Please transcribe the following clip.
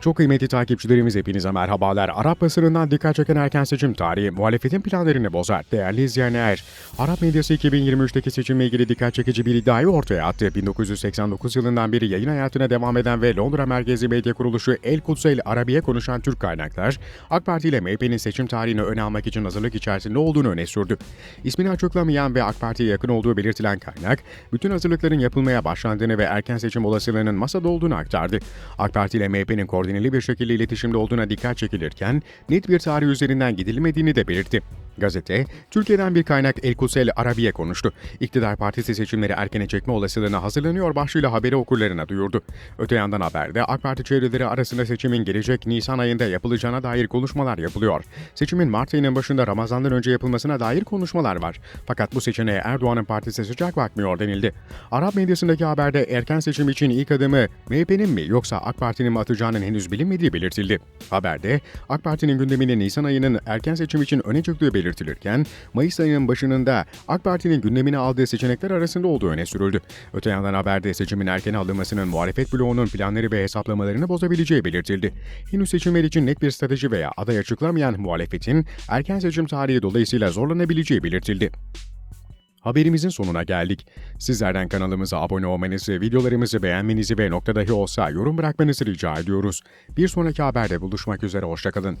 Çok kıymetli takipçilerimiz hepinize merhabalar. Arap basınından dikkat çeken erken seçim tarihi muhalefetin planlarını bozar. Değerli izleyenler, Arap medyası 2023'teki seçimle ilgili dikkat çekici bir iddiayı ortaya attı. 1989 yılından beri yayın hayatına devam eden ve Londra merkezli medya kuruluşu El Kudsel Arabiye konuşan Türk kaynaklar, AK Parti ile MHP'nin seçim tarihini öne almak için hazırlık içerisinde olduğunu öne sürdü. İsmini açıklamayan ve AK Parti'ye yakın olduğu belirtilen kaynak, bütün hazırlıkların yapılmaya başlandığını ve erken seçim olasılığının masada olduğunu aktardı. AK Parti ile MHP'nin koordineli bir şekilde iletişimde olduğuna dikkat çekilirken net bir tarih üzerinden gidilmediğini de belirtti. Gazete, Türkiye'den bir kaynak El Kusel Arabiye konuştu. İktidar Partisi seçimleri erkene çekme olasılığına hazırlanıyor başlığıyla haberi okurlarına duyurdu. Öte yandan haberde AK Parti çevreleri arasında seçimin gelecek Nisan ayında yapılacağına dair konuşmalar yapılıyor. Seçimin Mart ayının başında Ramazan'dan önce yapılmasına dair konuşmalar var. Fakat bu seçeneğe Erdoğan'ın partisi sıcak bakmıyor denildi. Arap medyasındaki haberde erken seçim için ilk adımı MHP'nin mi yoksa AK Parti'nin mi atacağının henüz bilinmediği belirtildi. Haberde AK Parti'nin gündeminin Nisan ayının erken seçim için öne çıktığı belirtilirken Mayıs ayının başında AK Parti'nin gündemine aldığı seçenekler arasında olduğu öne sürüldü. Öte yandan haberde seçimin erken alınmasının muhalefet bloğunun planları ve hesaplamalarını bozabileceği belirtildi. Henüz seçimler için net bir strateji veya aday açıklamayan muhalefetin erken seçim tarihi dolayısıyla zorlanabileceği belirtildi. Haberimizin sonuna geldik. Sizlerden kanalımıza abone olmanızı, videolarımızı beğenmenizi ve nokta dahi olsa yorum bırakmanızı rica ediyoruz. Bir sonraki haberde buluşmak üzere, hoşçakalın.